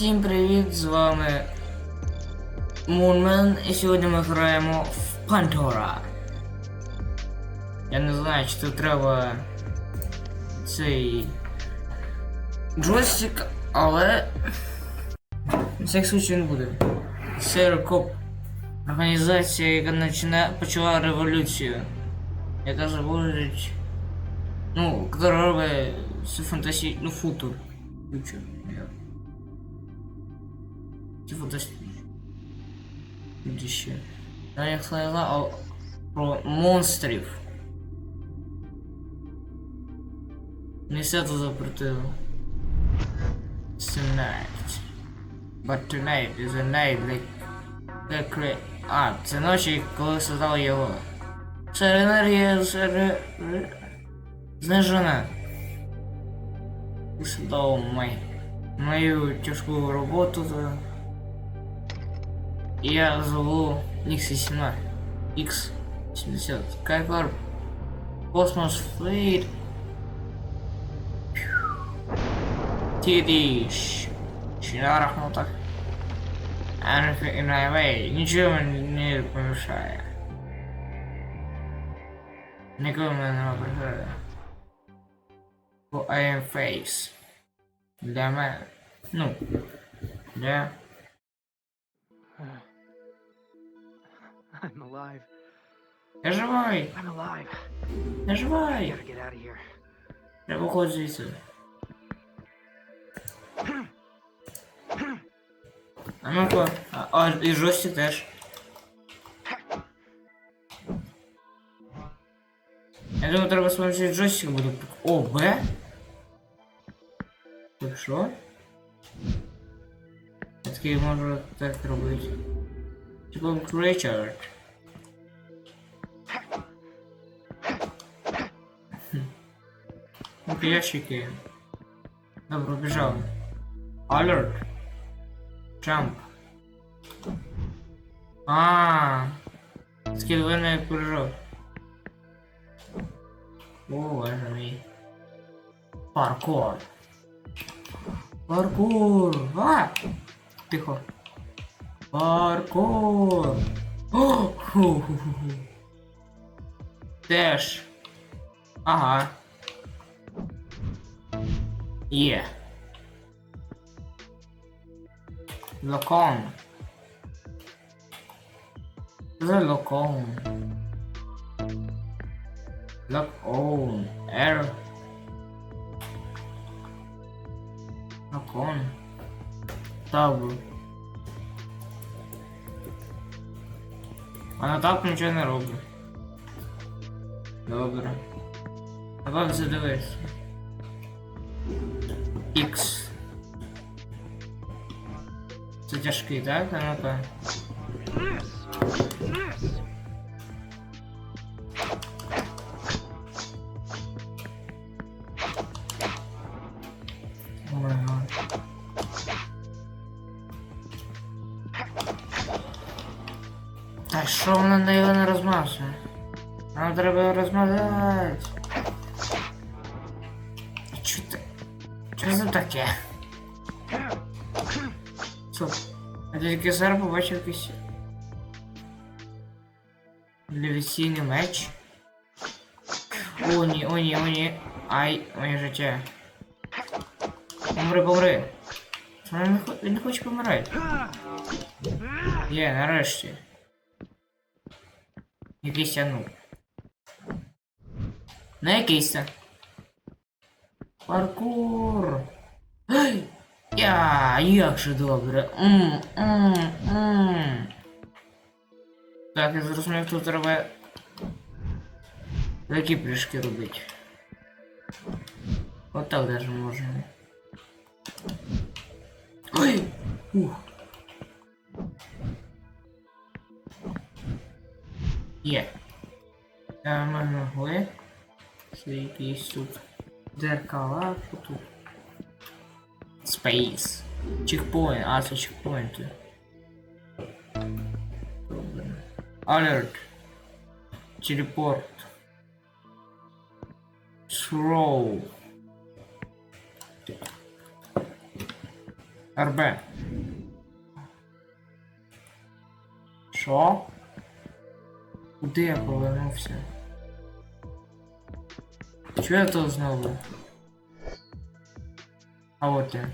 Всім привіт! З вами Мунмен, і сьогодні ми граємо в Пантора. Я не знаю, чи тут треба цей джойстик, але на всяк случай він буде. Це Рокоп. Організація, яка почина... почала революцію. Яка заводить. Ну, яка робить цю фантасі... ну, футур. Типу десь ще. Та я слайла про монстрів. Несету запретили. Tonight. But tonight is a night they, they create... А, це ночі, коли создали його. Це енергія це знижена. Создав мою тяжку роботу. Я зову X17. X70. Кайфар. Космос Флейт. Тидиш. Чинарах, ну так. Anything in my way. Нічого мені не помішає. Нікого мене не ображає. Бо I am face. Для мене. Ну. Для... I'm alive. Я живий! I'm alive. Я I живий! gotta get out of here. Треба виходити звідси. А ну-ка. А, а і жості теж. Я думаю, треба смотреть джойстик буде. О, Б? Так що? Я такий можу так робити. Типа Creature. Ну, ящики. Добре, убежал. Alert. Jump. А, скидывай прыжок. О, боже мой. Паркур. Паркур. А! Тихо. Паркур. Теж. Ага. Є. Локон. The локон. Локон. Р. Локон. Табу. А на так нічого не роблю. Добре. Давай задивись. X. Це тяжкий, так? А ну-ка. Що його не розмазує? Нам треба його розмазати. Чо ти? Що це таке? Стоп. А тільки зараз побачив якийсь... Левіційний меч? О, ні, о, ні, о, ні. Ай, моє життя. Помри, помри. Він не хоче помирати. Є, нарешті. Якийсь ну. Не якийсь. Паркур. Я, як же добре. М, м, м. Так, я зрозумів, тут треба такі прыжки робити. Вот так даже можна. Ой! Ух. Є. Е, Ми могли. Це якийсь тут дзеркала, що тут. Space. Чекпоінт. А, це чекпоінти. Добре. Alert. Телепорт. Throw. РБ. Що? Куди я повернувся? Чого я тут знову? А от я.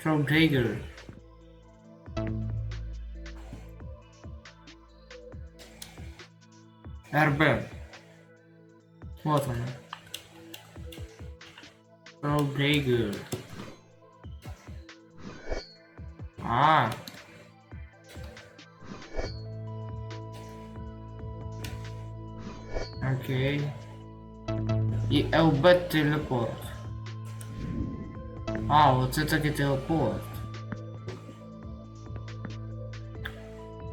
Тролбрейгер. РБ. Вот он. Тролбрейгер. А. Окей. І ЛБ телепорт. А, оце таки телепорт.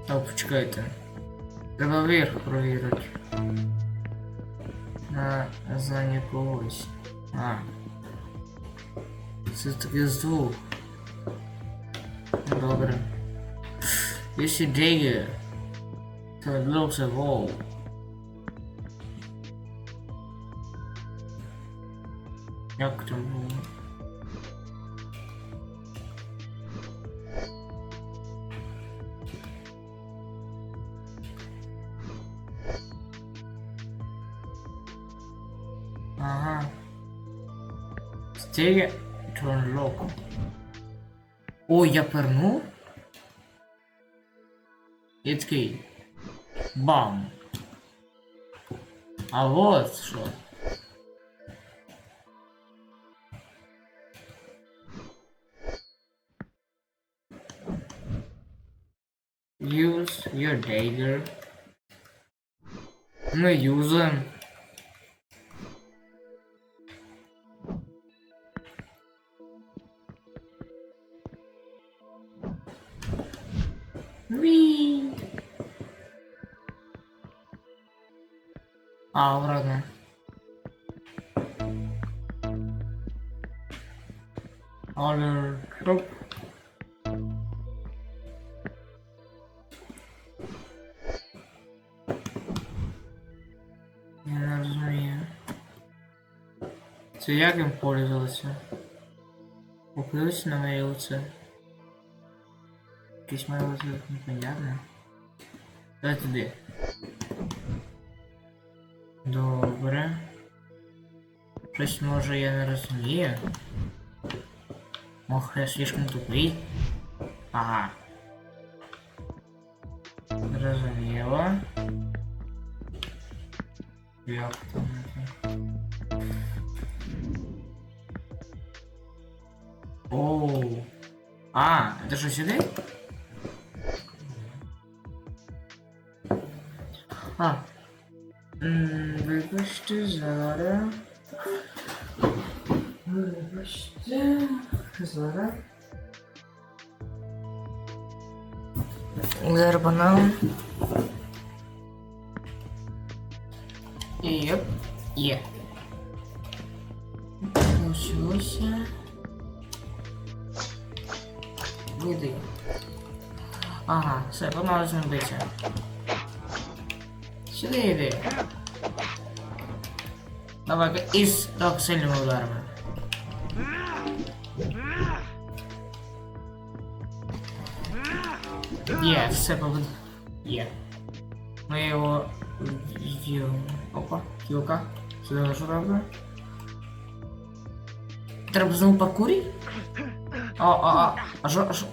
Так, почекайте. Треба вверх провірити. На знання когось. А. Це таки з двох. Добре. Якщо Джейгер, то відбувся вол. Як там було? Ага. Стиля Чонлок. Ой, я пернув? І такий. Бам. А вот що. use your dagger? I'm gonna use them. Whee! Aa Це як їм пользуватися? Купилось на моє лице. Якесь моє лице непонятне. Давай туди. Добре. Щось може я не розумію. Ох, я слишком тупий. Ага. Зрозуміло. Як там Оу. А, это что, сюда? А. зробити. Сюди йди. Давай, із так сильними ударами. Є, все побуд. Є. Ми його вб'ємо. Опа, кілка. Сюди що робимо? Треба знову покурити? А, а, а, а що, а що?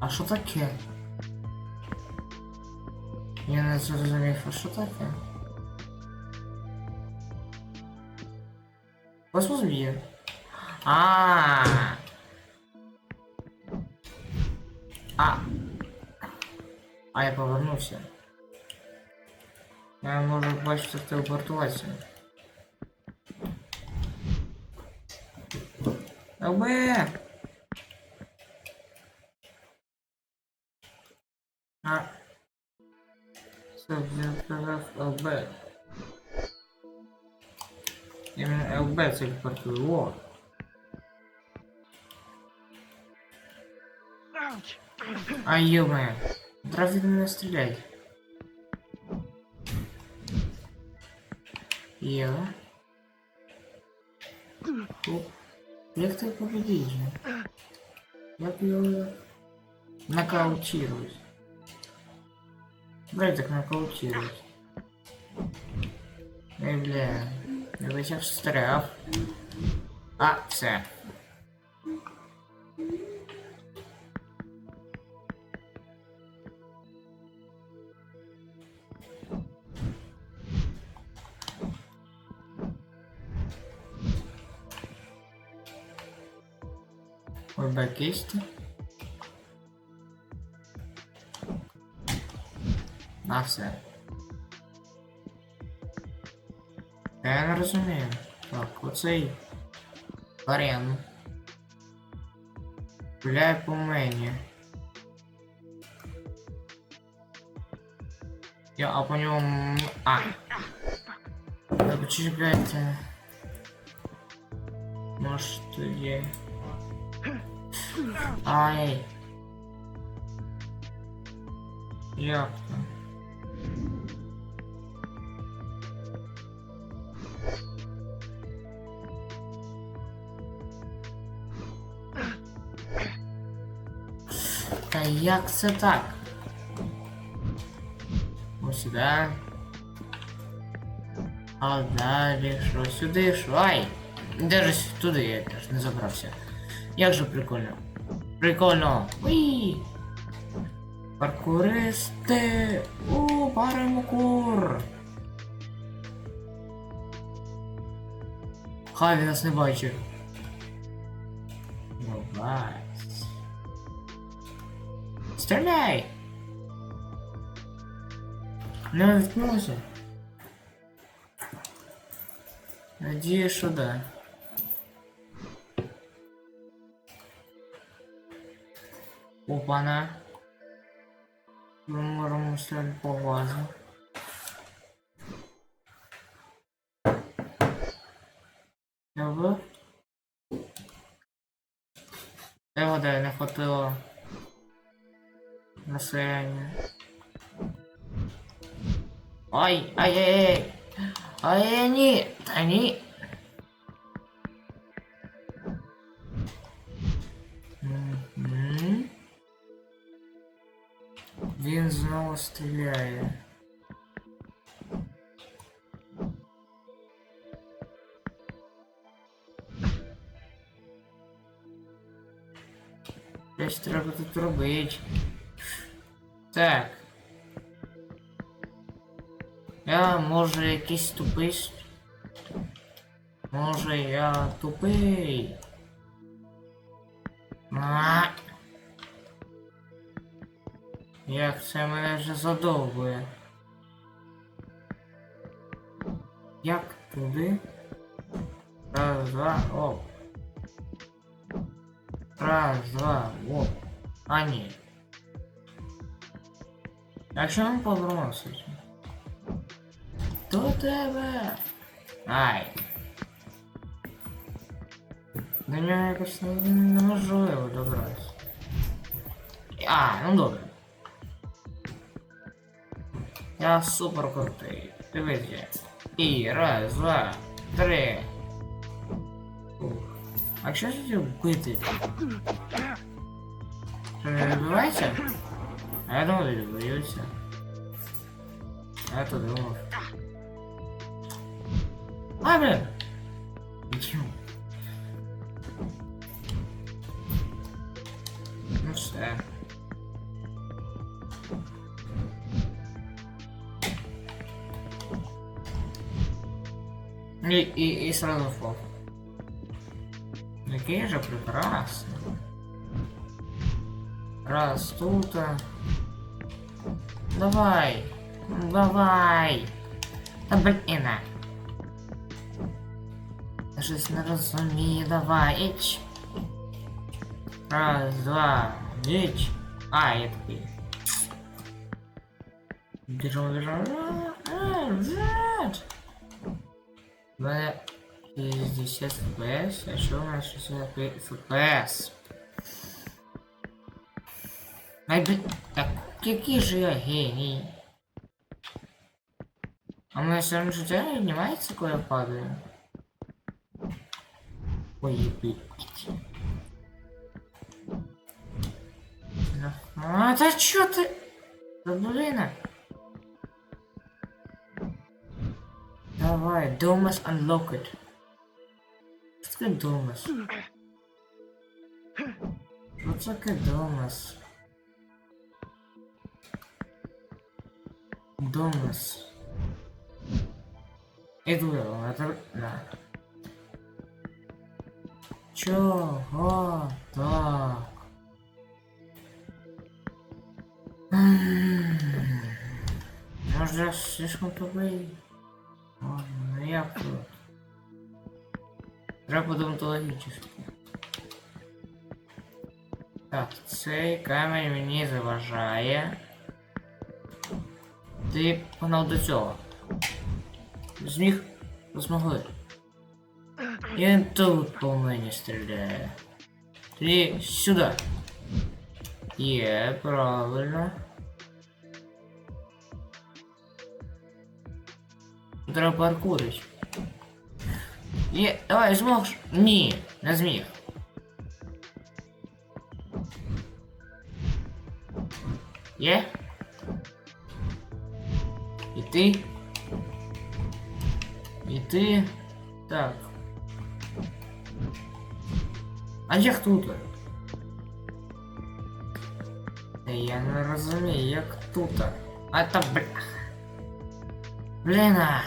А що таке? Я не зрозумів, а що таке? Космос б'є. А. А. А я повернувся. Я можу бачити телепортуватися. ЛБ! сказав ЛБ. Именно ЛБ телепортує. О! А ё-моё. Дров від мене стріляй. Є. Оп. Як ти победить же? Як його нокаутировать? Брать так нокаутировать. Бля. Бы сейчас встряв. А, все. Ой, бакисти. На все. Я не розумію. Так, оцей арен. Гуляє по мені. Я, а по ньому... А. Так, чекайте. Може тоді... Ай. Як Як це так? Ось сюди. А далі що? Сюди що? Ай! Держись туди, я теж не забрався. Як же прикольно. Прикольно. Уї! Паркуристи! У, парамкур! Хай він нас не бачив. Давай. Стріляй! Не наткнулся. Надеюсь, что да. Опана. Мы можем устроить по базу. Ага. Да, да, не хватило. населення. Ай, ай, ай, ай, ай, ні, та ні. Мгм. Він знову стріляє. Щось треба тут робити. Так. Я може якийсь тупий. Може я тупий. А! Як це мене вже задовбує. Як туди? Раз, два, оп. Раз, два, оп. А ні. Якщо він повернувся. До тебе. Ай. До нього якось не- неможливо добратися. А, ну добре. Я супер крутий. Дивись. я. І раз, два, три. Ух. А якщо ж тоді вбити? Що не відбувається? А я думав, відбуваюся. А я то думав. А, блин! Ничего. Ну все. И, и, и сразу флоп. Какие же прекрасно. Раз тут. а. Давай. Давай. Та блін. Я щось не розумію, давай, іч. Раз, два, іч. А, я такий. Біжу, біжу. А, жать. У мене 60 FPS, а що у мене 60 FPS? Ай, блін, так, Який же я геній? А мене все життя не піднімається, коли я падаю? Ой. Ну, А, да чё ты? Да блин. Давай, Домас Unlocked. Что таке Домас? Що таке Домас? Домас. Іду я, вам, это... Да. Чого так? М, Може, я слишком тупий? Ладно, ну як тут? Треба подумати логічно. Так, цей камінь мені заважає. Ти погнав до цього. Зміг? Змогли. І він тут по мені стріляє. Тоді сюди. Є, правильно. Треба паркурить. Є, давай, зможеш. Ні, не зміг. Є? І ти? І ти? Так. А як тут? Та я не розумію, як тут. А та бля. Блін. а.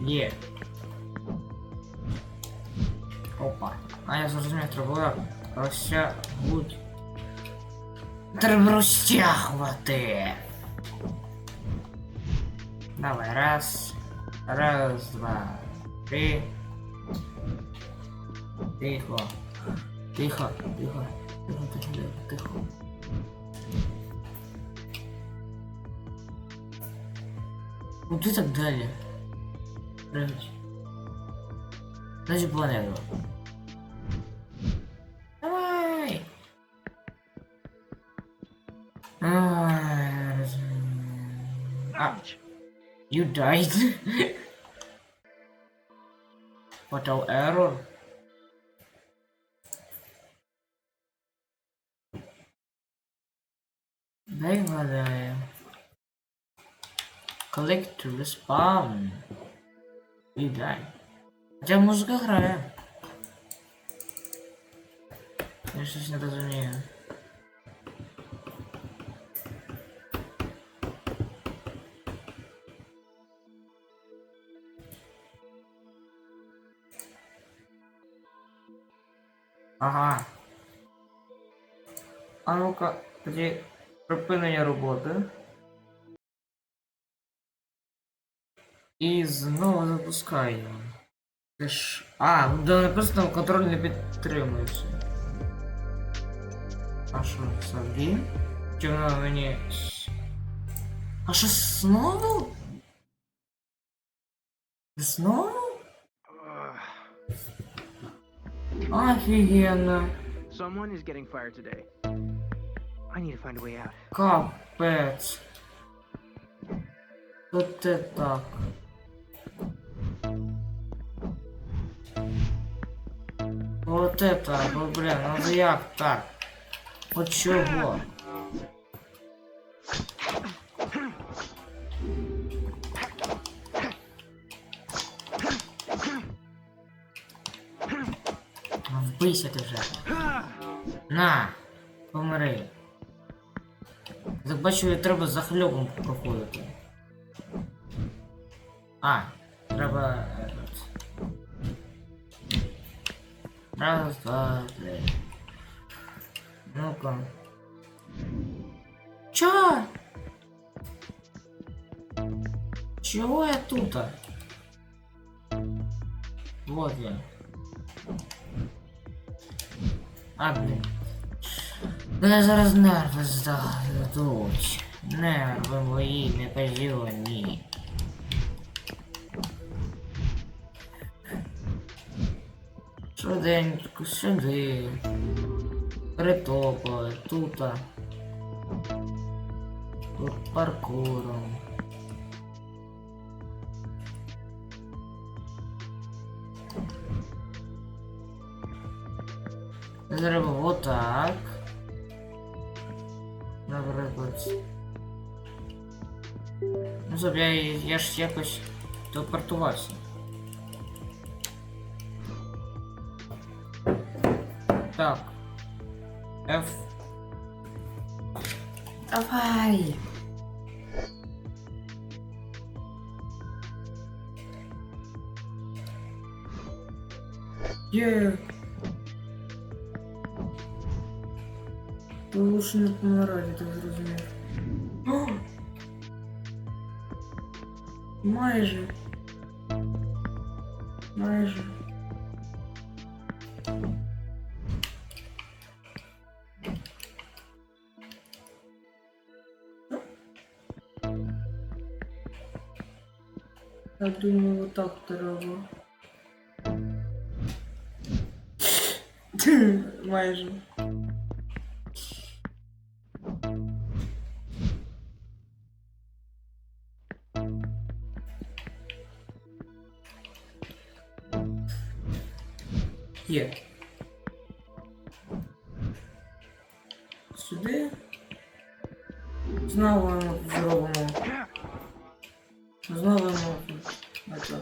Є. Опа. А я зрозумів, треба розтягнути. Треба розтягувати. Давай, раз. Раз, два, три. Тихо. Тихо, тихо. Тихо, тихо, тихо, тихо. Куди так далі? Значит, планету. Ай, раз- А, you died. Fatal error. Дай вгадаю. Collect to respawn. І дай. Хоча музика грає. Я щось не розумію. Ага. А ну-ка, тоді припинення роботи. І знову запускаємо. Це ж. А, ну да написано контроль не підтримується. А що, собі? Чи воно мені. А що знову? Знову? Офігенно. Someone is getting fired today. I need to find a way out. Капець. Тут це так. Вот это, ну блин, ну як так? От чого? На, помри. Так бачу, треба за хльобом проходити. А, треба. Раз, два, три. Ну-ка. Чё? Чего я тут? -то? Вот я. А, блин. Мене зараз нерви здадуть. Нерви мої неказіоні. Швиденько сюди. Притопали, тут. Тут паркуром. Зробимо отак. Наприклад. Ну, щоб я, я ж якось телепортувався. Так. F. Давай! Є. лучше не помирати, ти зрозумів. О! Майже. Майже. Я думаю, вот так треба. Майже. Є. Сюди. Знову зробимо. Знову это,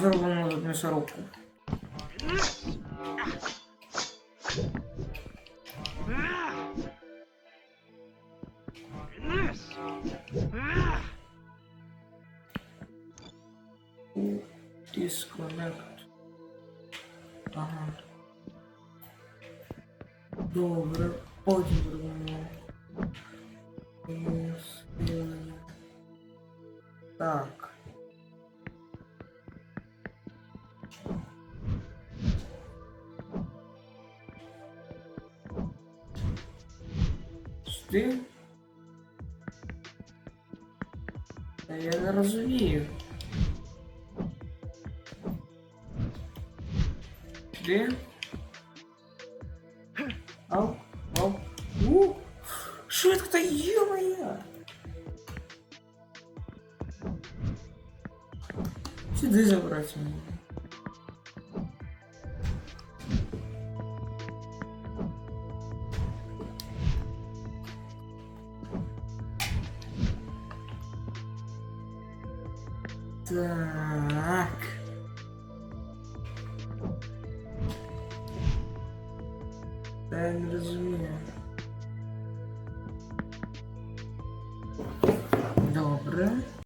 зробимо тут м'ясорубку. Disconnect. Добре, потім зробимо. Так. Сюди? Та я не розумію. Сюди? Ау, ау. У! Швидко, ё-моё! Сюди забрати мене.